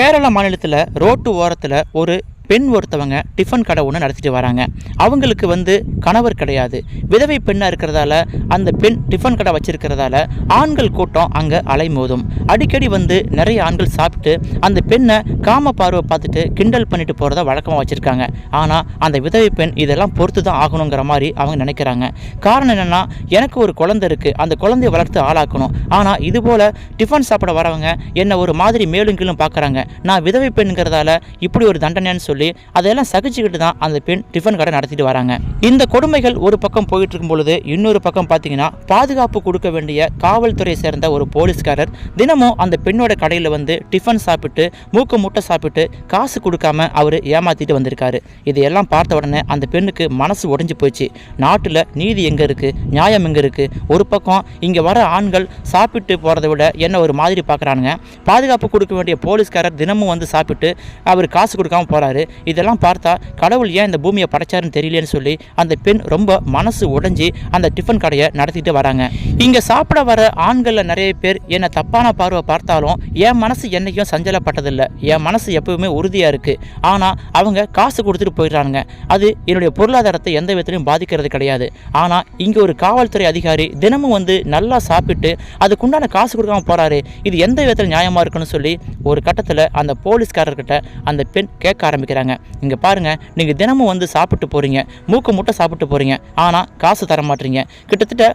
கேரள மாநிலத்தில் ரோட்டு ஓரத்தில் ஒரு பெண் ஒருத்தவங்க டிஃபன் கடை ஒன்று நடத்திட்டு வராங்க. அவங்களுக்கு வந்து கணவர் கிடையாது. விதவை பெண்ணாக இருக்கிறதால அந்த பெண் டிஃபன் கடை வச்சிருக்கிறதால ஆண்கள் கூட்டம் அங்கே அலைமோதும். அடிக்கடி வந்து நிறைய ஆண்கள் சாப்பிட்டு அந்த பெண்ணை காம பார்வை பார்த்துட்டு கிண்டல் பண்ணிட்டு போகிறத வழக்கமாக வச்சுருக்காங்க. ஆனால் அந்த விதவை பெண் இதெல்லாம் பொறுத்து தான் ஆகணுங்கிற மாதிரி அவங்க நினைக்கிறாங்க. காரணம் என்னென்னா எனக்கு ஒரு குழந்தை இருக்குது அந்த குழந்தைய வளர்த்து ஆளாக்கணும். ஆனால் இதுபோல் டிஃபன் சாப்பிட வரவங்க என்னை ஒரு மாதிரி மேலும் கீழும் பார்க்குறாங்க. நான் விதவை பெண்ணுங்கிறதால இப்படி ஒரு தண்டனைன்னு சொல்லி அதெல்லாம் சகிச்சுக்கிட்டு தான் அந்த பெண் டிஃபன் கடை நடத்திட்டு வராங்க. இந்த கொடுமைகள் ஒரு பக்கம் போயிட்டு இருக்கும் பொழுது இன்னொரு பக்கம் பார்த்தீங்கன்னா பாதுகாப்பு கொடுக்க வேண்டிய காவல்துறை சேர்ந்த ஒரு போலீஸ்காரர் தினமும் அந்த பெண்ணோட கடையில் வந்து டிஃபன் சாப்பிட்டு மூக்கு முட்டை சாப்பிட்டு காசு கொடுக்காம அவர் ஏமாத்திட்டு வந்திருக்காரு. இதையெல்லாம் பார்த்த உடனே அந்த பெண்ணுக்கு மனசு உடைஞ்சு போச்சு. நாட்டில் நீதி எங்கே இருக்குது நியாயம் எங்கே இருக்குது ஒரு பக்கம் இங்கே வர ஆண்கள் சாப்பிட்டு போகிறத விட என்ன ஒரு மாதிரி பார்க்குறானுங்க. பாதுகாப்பு கொடுக்க வேண்டிய போலீஸ்காரர் தினமும் வந்து சாப்பிட்டு அவர் காசு கொடுக்காம போகிறாரு இதெல்லாம் பார்த்தா கடவுள் ஏன் இந்த பூமியை படைச்சாருன்னு தெரியலன்னு சொல்லி அந்த பெண் ரொம்ப மனசு உடைஞ்சி அந்த டிஃபன் கடையை நடத்திட்டு வராங்க. இங்கே சாப்பிட வர ஆண்களில் நிறைய பேர் என்னை தப்பான பார்வை பார்த்தாலும் என் மனசு என்னைக்கும் சஞ்சலப்பட்டதில்லை. என் மனசு எப்பவுமே உறுதியாக இருக்குது ஆனால் அவங்க காசு கொடுத்துட்டு போயிடுறானுங்க. அது என்னுடைய பொருளாதாரத்தை எந்த விதத்திலையும் பாதிக்கிறது கிடையாது. ஆனால் இங்கே ஒரு காவல்துறை அதிகாரி தினமும் வந்து நல்லா சாப்பிட்டு அதுக்குண்டான காசு கொடுக்காம போகிறாரு இது எந்த விதத்தில் நியாயமாக இருக்குன்னு சொல்லி ஒரு கட்டத்தில் அந்த போலீஸ்காரர்கிட்ட அந்த பெண் கேட்க ஆரம்பிக்கிறாங்க இங்கே பாருங்கள் நீங்கள் தினமும் வந்து சாப்பிட்டு போகிறீங்க மூக்கு முட்டை சாப்பிட்டு போகிறீங்க ஆனால் காசு தர மாட்டீங்க கிட்டத்தட்ட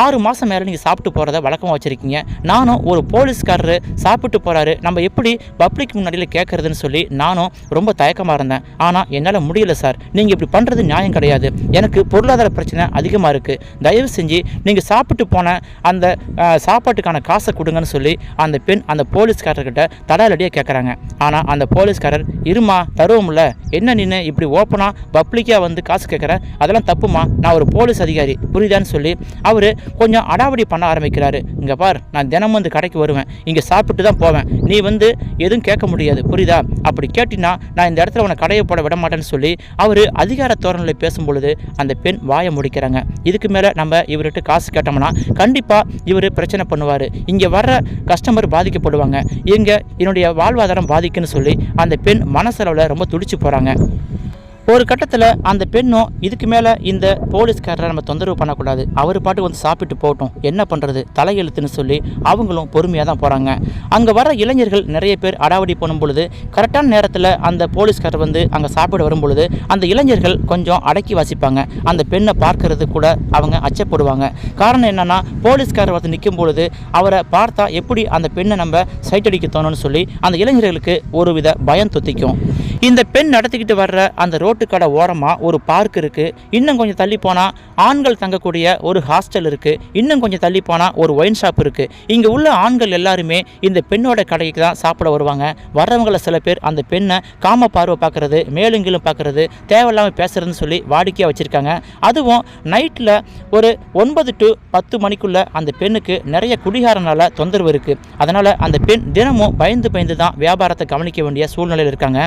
ஆறு மாதம் மேலே நீங்கள் சாப்பிட்டு போகிறத வழக்கமாக வச்சுருக்கீங்க. நானும் ஒரு போலீஸ்காரர் சாப்பிட்டு போகிறாரு நம்ம எப்படி பப்ளிக் முன்னாடியில் கேட்குறதுன்னு சொல்லி நானும் ரொம்ப தயக்கமாக இருந்தேன். ஆனால் என்னால் முடியல சார். நீங்கள் இப்படி பண்ணுறது நியாயம் கிடையாது. எனக்கு பொருளாதார பிரச்சனை அதிகமாக இருக்குது தயவு செஞ்சு நீங்கள் சாப்பிட்டு போன அந்த சாப்பாட்டுக்கான காசை கொடுங்கன்னு சொல்லி அந்த பெண் அந்த போலீஸ்காரர்கிட்ட தடாலடியாக கேட்குறாங்க ஆனால் அந்த போலீஸ்காரர் இருமா தருவோம்ல. என்ன நின்று இப்படி ஓப்பனாக பப்ளிக்காக வந்து காசு கேட்குற அதெல்லாம் தப்புமா? நான் ஒரு போலீஸ் அதிகாரி. புரியுதான்னு சொல்லி அவர் கொஞ்சம் அடாவடி பண்ண ஆரம்பிக்கிறாரு. இங்கே பார் நான் தினமும் வந்து கடைக்கு வருவேன். இங்கே சாப்பிட்டு தான் போவேன். நீ வந்து எதுவும் கேட்க முடியாது. புரியுதா? அப்படி கேட்டினா நான் இந்த இடத்துல உன்னை கடையை போட விட மாட்டேன்னு சொல்லி அவர் அதிகார தோரணையில் பேசும் பொழுது அந்த பெண் வாயை முடிக்கிறாங்க. இதுக்கு மேலே நம்ம இவர்கிட்ட காசு கேட்டோம்னா கண்டிப்பாக இவர் பிரச்சனை பண்ணுவார். இங்கே வர்ற கஸ்டமர் பாதிக்கப்படுவாங்க. இங்கே என்னுடைய வாழ்வாதாரம் பாதிக்குன்னு சொல்லி அந்த பெண் மனசளவில் ரொம்ப துடிச்சு போகிறாங்க ஒரு கட்டத்தில் அந்த பெண்ணும் இதுக்கு மேலே இந்த போலீஸ்காரரை நம்ம தொந்தரவு பண்ணக்கூடாது. அவர் பாட்டுக்கு வந்து சாப்பிட்டு போகட்டும். என்ன பண்ணுறது தலையெழுத்துன்னு சொல்லி அவங்களும் பொறுமையாக தான் போகிறாங்க அங்கே வர இளைஞர்கள் நிறைய பேர் அடாவடி பண்ணும் பொழுது கரெக்டான நேரத்தில் அந்த போலீஸ்காரர் வந்து அங்கே சாப்பிட வரும் பொழுது அந்த இளைஞர்கள் கொஞ்சம் அடக்கி வாசிப்பாங்க. அந்த பெண்ணை பார்க்கறது கூட அவங்க அச்சப்படுவாங்க. காரணம் என்னென்னா போலீஸ்காரர் வந்து நிற்கும் பொழுது அவரை பார்த்தா எப்படி அந்த பெண்ணை நம்ம சைட் அடிக்க தோணும்னு சொல்லி அந்த இளைஞர்களுக்கு ஒருவித பயம் தொத்திக்கும். இந்த பெண் நடத்திக்கிட்டு வர்ற அந்த ரோட்டு கடை ஓரமாக ஒரு பார்க் இருக்குது இன்னும் கொஞ்சம் தள்ளி போனால் ஆண்கள் தங்கக்கூடிய ஒரு ஹாஸ்டல் இருக்குது இன்னும் கொஞ்சம் தள்ளி போனால் ஒரு ஒயின் ஷாப் இருக்குது இங்கே உள்ள ஆண்கள் எல்லாருமே இந்த பெண்ணோட கடைக்கு தான் சாப்பிட வருவாங்க. வர்றவங்கள சில பேர் அந்த பெண்ணை காம பார்வை பார்க்குறது மேலுங்கிலும் பார்க்குறது தேவையில்லாமல் பேசுறதுன்னு சொல்லி வாடிக்கையாக வச்சுருக்காங்க. அதுவும் நைட்டில் ஒரு ஒன்பது டு பத்து மணிக்குள்ளே அந்த பெண்ணுக்கு நிறைய குடிகாரனால தொந்தரவு இருக்குது அதனால் அந்த பெண் தினமும் பயந்து பயந்து தான் வியாபாரத்தை கவனிக்க வேண்டிய சூழ்நிலையில் இருக்காங்க.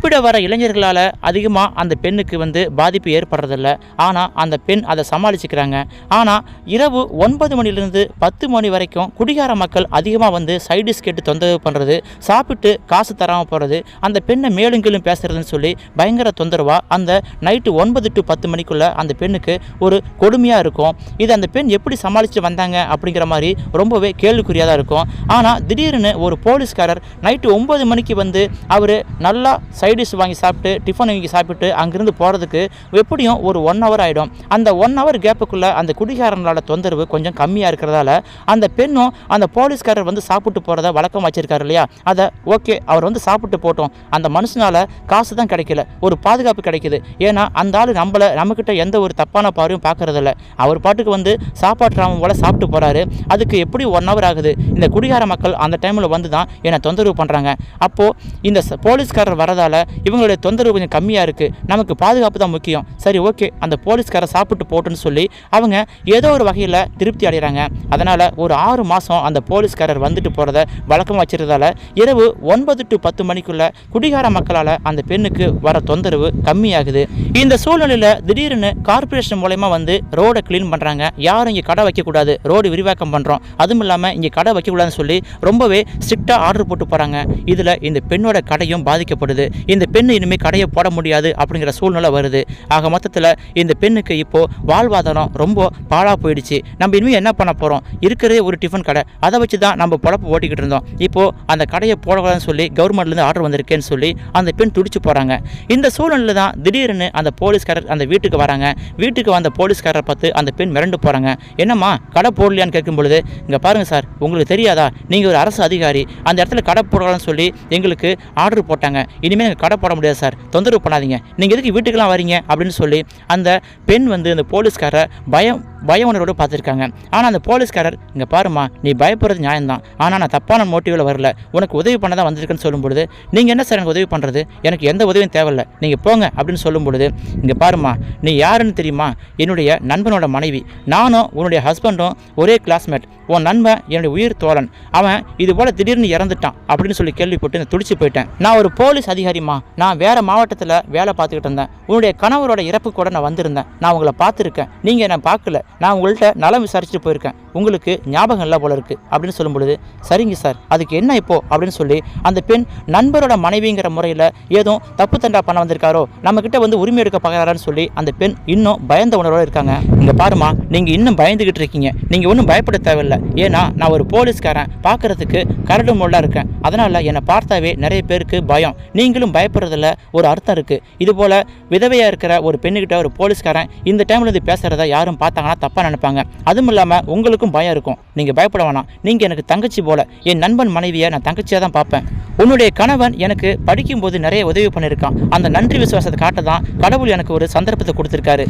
சாப்பிட வர இளைஞர்களால் அதிகமாக அந்த பெண்ணுக்கு வந்து பாதிப்பு ஏற்படுறதில்ல. ஆனால் அந்த பெண் அதை சமாளிச்சுக்கிறாங்க. ஆனால் இரவு ஒன்பது மணிலிருந்து பத்து மணி வரைக்கும் குடிகார மக்கள் அதிகமாக வந்து சைடிஸ் கேட்டு தொந்தரவு பண்ணுறது சாப்பிட்டு காசு தராமல் போகிறது அந்த பெண்ணை மேலும் கீழும் பேசுகிறதுன்னு சொல்லி பயங்கர தொந்தரவாக அந்த நைட்டு ஒன்பது டு பத்து மணிக்குள்ளே அந்த பெண்ணுக்கு ஒரு கொடுமையாக இருக்கும். இது அந்த பெண் எப்படி சமாளித்து வந்தாங்க அப்படிங்கிற மாதிரி ரொம்பவே கேள்விக்குறியாக தான் இருக்கும். ஆனால் திடீர்னு ஒரு போலீஸ்காரர் நைட்டு ஒம்பது மணிக்கு வந்து அவர் நல்லா சைடிஷ் வாங்கி சாப்பிட்டு டிஃபன் வாங்கி சாப்பிட்டு அங்கேருந்து போகிறதுக்கு எப்படியும் ஒரு ஒன் ஹவர் ஆகிடும் அந்த ஒன் ஹவர் கேப்புக்குள்ளே அந்த குடிகாரங்களோட தொந்தரவு கொஞ்சம் கம்மியாக இருக்கிறதால அந்த பெண்ணும் அந்த போலீஸ்காரர் வந்து சாப்பிட்டு போகிறத வழக்கம் வச்சுருக்காரு இல்லையா? அதை ஓகே அவர் வந்து சாப்பிட்டு போட்டோம். அந்த மனுஷனால் காசு தான் கிடைக்கல. ஒரு பாதுகாப்பு கிடைக்குது. ஏன்னா அந்த ஆள் நம்மளை நம்மக்கிட்ட எந்த ஒரு தப்பான பார்வையும் பார்க்கறதில்ல. அவர் பாட்டுக்கு வந்து சாப்பாட்டு ராமம் போல் சாப்பிட்டு போகிறாரு அதுக்கு எப்படி ஒன் ஹவர் ஆகுது? இந்த குடிகார மக்கள் அந்த டைமில் வந்து தான் என்னை தொந்தரவு பண்ணுறாங்க அப்போது இந்த போலீஸ்காரர் வரதால் இருக்கிறதால இவங்களுடைய தொந்தரவு கொஞ்சம் கம்மியாக இருக்குது நமக்கு பாதுகாப்பு தான் முக்கியம். சரி ஓகே. அந்த போலீஸ்காரை சாப்பிட்டு போட்டுன்னு சொல்லி அவங்க ஏதோ ஒரு வகையில் திருப்தி அடைகிறாங்க அதனால் ஒரு ஆறு மாதம் அந்த போலீஸ்காரர் வந்துட்டு போகிறத வழக்கமாக வச்சிருந்ததால இரவு ஒன்பது டு பத்து மணிக்குள்ளே குடிகார மக்களால் அந்த பெண்ணுக்கு வர தொந்தரவு கம்மியாகுது. இந்த சூழ்நிலையில் திடீர்னு கார்ப்பரேஷன் மூலயமா வந்து ரோடை க்ளீன் பண்ணுறாங்க யாரும் இங்கே கடை வைக்கக்கூடாது ரோடு விரிவாக்கம் பண்ணுறோம் அதுவும் இல்லாமல் இங்கே கடை வைக்கக்கூடாதுன்னு சொல்லி ரொம்பவே ஸ்ட்ரிக்டாக ஆர்டர் போட்டு போகிறாங்க இதில் இந்த பெண்ணோட கடையும் பாதிக்கப்படுது. இந்த பெண் இனிமேல் கடையை போட முடியாது அப்படிங்கிற சூழ்நிலை வருது. ஆக மொத்தத்தில் இந்த பெண்ணுக்கு இப்போது வாழ்வாதாரம் ரொம்ப பாழாக போயிடுச்சு. நம்ம இனிமேல் என்ன பண்ண போகிறோம் இருக்கிறதே ஒரு டிஃபன் கடை. அதை வச்சு தான் நம்ம பொழப்பு ஓட்டிக்கிட்டு இருந்தோம். இப்போது அந்த கடையை போடக்கூடாதுன்னு சொல்லி கவர்மெண்ட்லேருந்து ஆர்டர் வந்திருக்கேன்னு சொல்லி அந்த பெண் துடிச்சு போகிறாங்க இந்த சூழ்நிலையில் தான் திடீர்னு அந்த போலீஸ்காரர் அந்த வீட்டுக்கு வராங்க. வீட்டுக்கு வந்த போலீஸ்காரரை பார்த்து அந்த பெண் மிரண்டு போகிறாங்க என்னம்மா கடை போடலையான்னு கேட்கும் பொழுது இங்கே பாருங்கள் சார் உங்களுக்கு தெரியாதா? நீங்கள் ஒரு அரசு அதிகாரி. அந்த இடத்துல கடை போடலாம்னு சொல்லி எங்களுக்கு ஆர்டர் போட்டாங்க. இனிமேல் எங்கள் கடை போட முடியாது சார். தொந்தரவு பண்ணாதீங்க. நீங்கள் எதுக்கு வீட்டுக்கெல்லாம் வரீங்க? அப்படின்னு சொல்லி அந்த பெண் வந்து அந்த போலீஸ்காரரை பயம் பய உணர்வோடு பார்த்துருக்காங்க. ஆனால் அந்த போலீஸ்காரர் இங்கே பாருமா நீ பயப்படுறது நியாயம்தான். ஆனால் நான் தப்பான மோட்டிவில் வரல. உனக்கு உதவி பண்ண தான் வந்திருக்குன்னு சொல்லும்பொழுது நீங்கள் என்ன சார் எனக்கு உதவி பண்ணுறது எனக்கு எந்த உதவியும் தேவையில்ல. நீங்கள் போங்க அப்படின்னு சொல்லும்பொழுது இங்கே பாருமா நீ யாருன்னு தெரியுமா? என்னுடைய நண்பனோட மனைவி. நானும் உன்னுடைய ஹஸ்பண்டும் ஒரே கிளாஸ்மேட் உன் நண்பன் என்னுடைய உயிர் தோழன். அவன் இது போல் திடீர்னு இறந்துட்டான் அப்படின்னு சொல்லி கேள்விப்பட்டு நான் துடிச்சு போயிட்டேன். நான் ஒரு போலீஸ் அதிகாரிமா நான் வேற மாவட்டத்தில் வேலை பார்த்துக்கிட்டு இருந்தேன். உன்னுடைய கணவரோட இறப்பு கூட நான் வந்திருந்தேன். நான் உங்களை பார்த்துருக்கேன். நீங்கள் என்னை பார்க்கல. நான் உங்கள்கிட்ட நலம் விசாரிச்சுட்டு போயிருக்கேன். உங்களுக்கு ஞாபகம் இல்லை போல இருக்குது அப்படின்னு சொல்லும் பொழுது சரிங்க சார் அதுக்கு என்ன இப்போ? அப்படின்னு சொல்லி அந்த பெண் நண்பரோட மனைவிங்கிற முறையில் ஏதோ தப்பு தண்டா பண்ண வந்திருக்காரோ நம்மக்கிட்ட வந்து உரிமை எடுக்க பார்க்குறாரான்னு சொல்லி அந்த பெண் இன்னும் பயந்த உணர்வோடு இருக்காங்க. இங்கே பாருமா நீங்கள் இன்னும் பயந்துக்கிட்டு இருக்கீங்க. நீங்கள் ஒன்றும் பயப்பட தேவையில்லை. ஏன்னா நான் ஒரு போலீஸ்காரன். பார்க்கறதுக்கு கரடு முள்ளாக இருக்கேன். அதனால் என்னை பார்த்தாவே நிறைய பேருக்கு பயம். நீங்களும் பயப்படுறதுல ஒரு அர்த்தம் இருக்குது இதுபோல் விதவையாக இருக்கிற ஒரு பெண்ணுக்கிட்ட ஒரு போலீஸ்காரன் இந்த டைமில் இது பேசுகிறத யாரும் பார்த்தாங்கன்னா தப்பாக நினைப்பாங்க. அதுவும் இல்லாமல் உங்களுக்கும் பயம் இருக்கும். நீங்கள் பயப்பட வேணாம். நீங்கள் எனக்கு தங்கச்சி போல. என் நண்பன் மனைவியை நான் தங்கச்சியாக தான் பார்ப்பேன். உன்னுடைய கணவன் எனக்கு படிக்கும்போது நிறைய உதவி பண்ணியிருக்கான். அந்த நன்றி விசுவாசத்தை காட்ட தான் கடவுள் எனக்கு ஒரு சந்தர்ப்பத்தை கொடுத்துருக்காரு.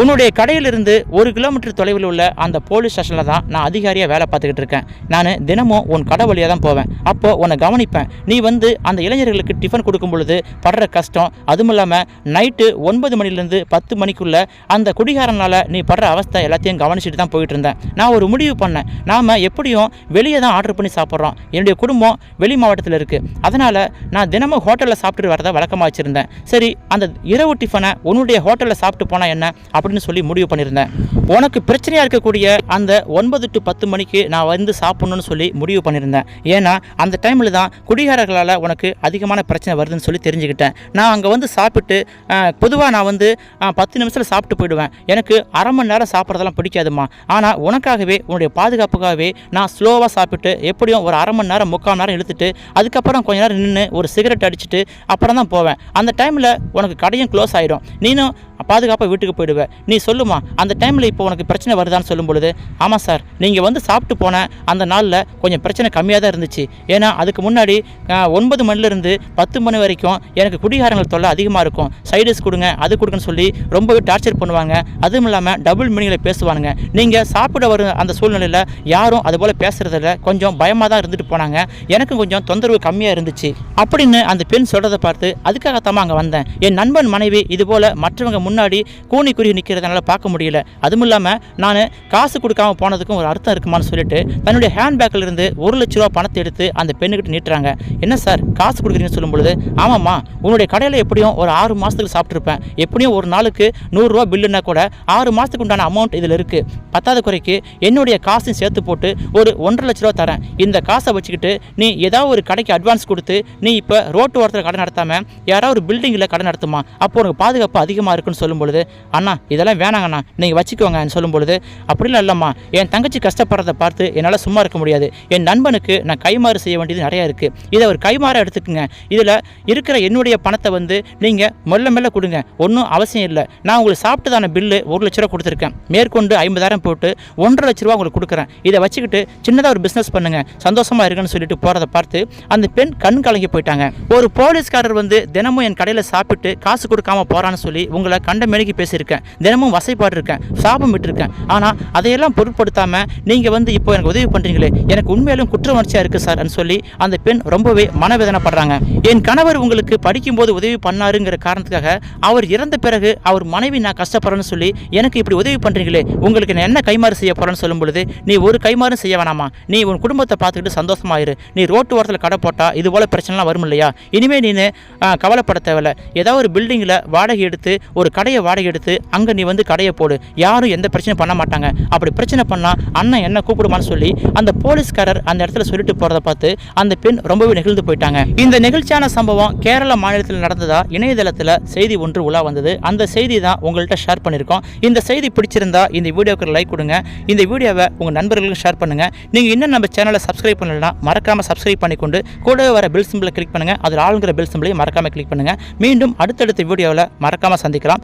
உன்னுடைய கடையிலிருந்து ஒரு கிலோமீட்டர் தொலைவில் உள்ள அந்த போலீஸ் ஸ்டேஷனில் தான் நான் அதிகாரியாக வேலை பார்த்துக்கிட்டு இருக்கேன். நான் தினமும் உன் கடை வழியாக தான் போவேன். அப்போ உன்னை கவனிப்பேன். நீ வந்து அந்த இளைஞர்களுக்கு டிஃபன் கொடுக்கும் பொழுது படுற கஷ்டம் அதுவும் இல்லாமல் நைட்டு ஒன்பது மணிலேருந்து பத்து மணிக்குள்ளே அந்த குடிகாரனால் நீ படுற அவஸ்தை எல்லாத்தையும் கவனிச்சுட்டு தான் போயிட்டு இருந்தேன் நான் ஒரு முடிவு பண்ணேன். நாம் எப்படியும் வெளியே தான் ஆர்டர் பண்ணி சாப்பிட்றோம். என்னுடைய குடும்பம் வெளி மாவட்டத்தில் இருக்குது அதனால் நான் தினமும் ஹோட்டலில் சாப்பிட்டு வரதை வழக்கமாக வச்சுருந்தேன். சரி அந்த இரவு டிஃபனை உன்னுடைய ஹோட்டலில் சாப்பிட்டு போனால் என்ன? அப்படின்னு சொல்லி முடிவு பண்ணியிருந்தேன். உனக்கு பிரச்சனையாக இருக்கக்கூடிய அந்த ஒன்பது டு பத்து மணிக்கு நான் வந்து சாப்பிட்ணுன்னு சொல்லி முடிவு பண்ணியிருந்தேன். ஏன்னா அந்த டைமில் தான் குடிகாரர்களால் உனக்கு அதிகமான பிரச்சனை வருதுன்னு சொல்லி தெரிஞ்சுக்கிட்டேன். நான் அங்கே வந்து சாப்பிட்டு பொதுவாக நான் வந்து பத்து நிமிஷத்தில் சாப்பிட்டு போயிடுவேன். எனக்கு அரை மணி நேரம் அதெல்லாம் பிடிக்காதுமா ஆனால் உனக்காகவே உன்னுடைய பாதுகாப்புக்காகவே நான் ஸ்லோவாக சாப்பிட்டு எப்படியும் ஒரு அரை மணி நேரம் முக்கால் நேரம் இழுத்துட்டு அதுக்கப்புறம் கொஞ்ச நேரம் நின்று ஒரு சிகரெட் அடிச்சுட்டு அப்புறம் தான் போவேன். அந்த டைமில் உனக்கு கடையும் க்ளோஸ் ஆகிடும் நீனும் பாதுகாப்பாக வீட்டுக்கு போயிடுவேன். நீ சொல்லுமா அந்த டைமில் இப்போ உனக்கு பிரச்சனை வருதான்னு சொல்லும் பொழுது ஆமாம் சார் நீங்கள் வந்து சாப்பிட்டு போன அந்த நாளில் கொஞ்சம் பிரச்சனை கம்மியாக தான் இருந்துச்சு. ஏன்னா அதுக்கு முன்னாடி ஒன்பது மணிலேருந்து பத்து மணி வரைக்கும் எனக்கு குடிகாரங்கள் தொல்லை அதிகமாக இருக்கும். சைடிஸ் கொடுங்க அது கொடுங்கன்னு சொல்லி ரொம்பவே டார்ச்சர் பண்ணுவாங்க. அதுவும் இல்லாமல் டபுள் மீனிங்கில் பேசுவானுங்க. நீங்கள் சாப்பிட வரும் அந்த சூழ்நிலையில் யாரும் அதுபோல் பேசுகிறதில்ல கொஞ்சம் பயமாக தான் இருந்துட்டு போனாங்க. எனக்கும் கொஞ்சம் தொந்தரவு கம்மியாக இருந்துச்சு. அப்படின்னு அந்த பெண் சொல்கிறத பார்த்து அதுக்காகத்தாம்மா அங்கே வந்தேன். என் நண்பன் மனைவி இதுபோல் மற்றவங்க முன்னாடி கூனி குறுகி நிற்கிறதுனால பார்க்க முடியல. அதுவும் இல்லாமல் நான் காசு கொடுக்காம போனதுக்கும் ஒரு அர்த்தம் இருக்குமான்னு சொல்லிட்டு தன்னுடைய ஹேண்ட்பேக்கில் இருந்து ஒரு லட்ச ரூபா பணத்தை எடுத்து அந்த பெண்ணுக்கிட்ட நீட்டுறாங்க. என்ன சார் காசு கொடுக்குறீங்கன்னு சொல்லும் பொழுது ஆமாம்மா உன்னுடைய கடையில் எப்படியும் ஒரு ஆறு மாதத்துக்கு சாப்பிட்ருப்பேன் எப்படியும் ஒரு நாளுக்கு நூறுரூவா பில்லுன்னா கூட ஆறு மாதத்துக்கு உண்டான அமௌண்ட் இதில் இருக்குது பத்தாவது குறைக்கு என்னுடைய காசையும் சேர்த்து போட்டு ஒரு ஒன்றரை லட்ச ரூபா தரேன். இந்த காசை வச்சுக்கிட்டு நீ ஏதாவது ஒரு கடைக்கு அட்வான்ஸ் கொடுத்து நீ இப்போ ரோட்டு ஓரத்தில் கடை நடத்தாமல் யாராவது ஒரு பில்டிங்கில் கடை நடத்துமா? அப்போ உனக்கு பாதுகாப்பு அதிகமாக இருக்குன்னு சொல்லும் பொழுது அண்ணா இதெல்லாம் வேணாங்கண்ணா நீங்கள் வச்சுக்கோங்கன்னு சொல்லும் பொழுது அப்படிலாம் இல்லைம்மா என் தங்கச்சி கஷ்டப்படுறதை பார்த்து என்னால் சும்மா இருக்க முடியாது. என் நண்பனுக்கு நான் கைமாறு செய்ய வேண்டியது நிறையா இருக்குது இதை ஒரு கைமாற எடுத்துக்கோங்க. இதில் இருக்கிற என்னுடைய பணத்தை வந்து நீங்கள் மெல்ல மெல்ல கொடுங்க. ஒன்றும் அவசியம் இல்லை. நான் உங்களுக்கு சாப்பிட்டதான பில்லு ஒரு லட்ச ரூபா கொடுத்துருக்கேன். மேற்கொண்டு ஐம்பதாயிரம் போட்டு ஒன்றரை லட்ச ரூபா உங்களுக்கு கொடுக்குறேன். இதை வச்சுக்கிட்டு சின்னதாக ஒரு பிஸ்னஸ் பண்ணுங்க. சந்தோஷமாக இருக்குன்னு சொல்லிட்டு போகிறத பார்த்து அந்த பெண் கண் கலங்கி போயிட்டாங்க. ஒரு போலீஸ்காரர் வந்து தினமும் என் கடையில் சாப்பிட்டு காசு கொடுக்காம போறான்னு சொல்லி உங்களை கண்ட மேடைக்கு பேசியிருக்கேன். தினமும் வசைப்பாட்டிருக்கேன் சாபம் விட்டுருக்கேன். ஆனால் அதையெல்லாம் பொருட்படுத்தாமல் நீங்கள் வந்து இப்போ எனக்கு உதவி பண்ணுறீங்களே எனக்கு உண்மையிலும் குற்ற உணர்ச்சியாக இருக்கு சார் சொல்லி அந்த பெண் ரொம்பவே மனவேதனைப்படுறாங்க. என் கணவர் உங்களுக்கு படிக்கும்போது உதவி பண்ணாருங்கிற காரணத்துக்காக அவர் இறந்த பிறகு அவர் மனைவி நான் கஷ்டப்படுறேன்னு சொல்லி எனக்கு இப்படி உதவி பண்ணுறீங்களே உங்களுக்கு நான் என்ன கைமாறு செய்ய போகிறேன்னு சொல்லும் பொழுது நீ ஒரு கைமாறும் செய்ய வேணாமா? நீ உன் குடும்பத்தை பார்த்துக்கிட்டு சந்தோஷமாயிரு நீ ரோட்டு ஓரத்தில் கடை போட்டால் இது போல் பிரச்சனைலாம் வரும் இல்லையா? இனிமேல் நீ கவலைப்பட தேவையில்ல. ஏதாவது ஒரு பில்டிங்கில் வாடகை எடுத்து ஒரு கடையை வாடகை எடுத்து அங்கே நீ வந்து கடையை போடு. யாரும் எந்த பிரச்சனையும் பண்ண மாட்டாங்க. அப்படி பிரச்சனை பண்ணால் அண்ணன் என்ன கூப்பிடுமான்னு சொல்லி அந்த போலீஸ்காரர் அந்த இடத்துல சொல்லிட்டு போகிறத பார்த்து அந்த பெண் ரொம்பவே நெகிழ்ந்து போயிட்டாங்க. இந்த நிகழ்ச்சியான சம்பவம் கேரள மாநிலத்தில் நடந்ததா? இணையதளத்தில் செய்தி ஒன்று உலா வந்தது. அந்த செய்தி தான் உங்கள்கிட்ட ஷேர் பண்ணியிருக்கோம். இந்த செய்தி பிடிச்சிருந்தா இந்த வீடியோக்கு லைக் கொடுங்க. இந்த வீடியோவை உங்கள் நண்பர்களுக்கு ஷேர் பண்ணுங்கள் நீங்கள் இன்னும் நம்ம சேனலை சப்ஸ்கிரைப் பண்ணலன்னா மறக்காமல் சப்ஸ்கிரைப் பண்ணிக்கொண்டு கூடவே வர பில் சிம்பிளை கிளிக் பண்ணுங்கள் அதில் ஆளுங்கிற பில் சிம்பிளையும் மறக்காமல் கிளிக் பண்ணுங்கள் மீண்டும் அடுத்தடுத்த வீடியோவில் மறக்காமல் சந்திக்கலாம்.